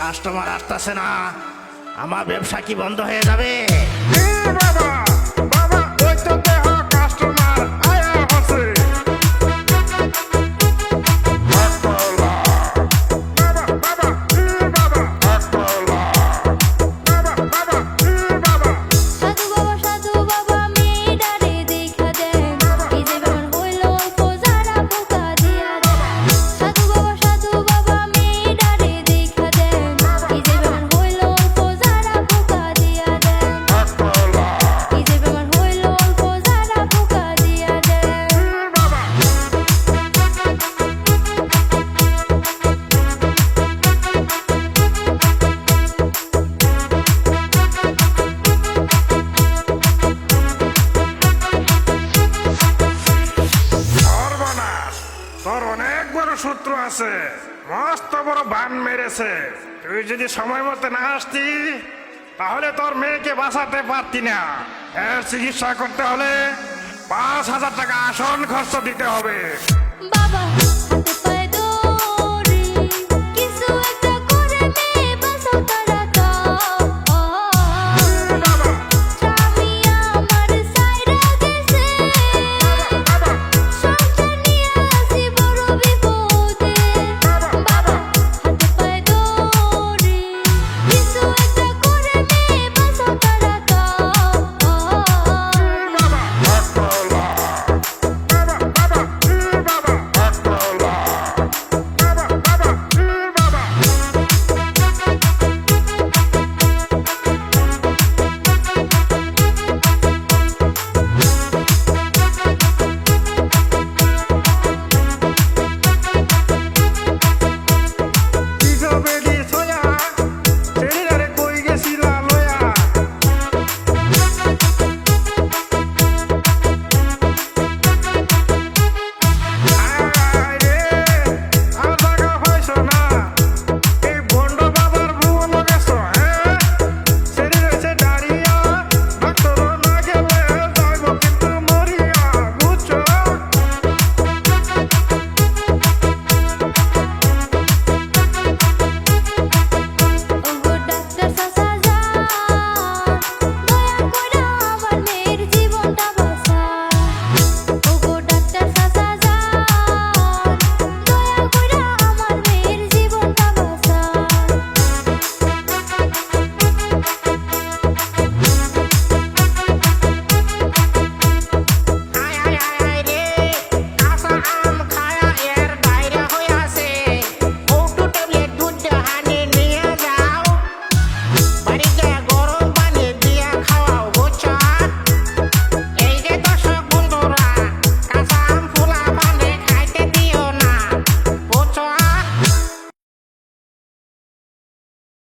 Customer আসতেছে না। আমার ব্যবসা কি বন্ধ হয়ে যাবে? তোর অনেক বড় সূত্র আছে। মস্ত বড় বান মেরেছে। তুই যদি সময় মতো না আসতি, তাহলে তোর মেয়েকে বাঁচাতে পারতি না। এর চিকিৎসা করতে হলে পাঁচ হাজার টাকা আসন খরচ দিতে হবে।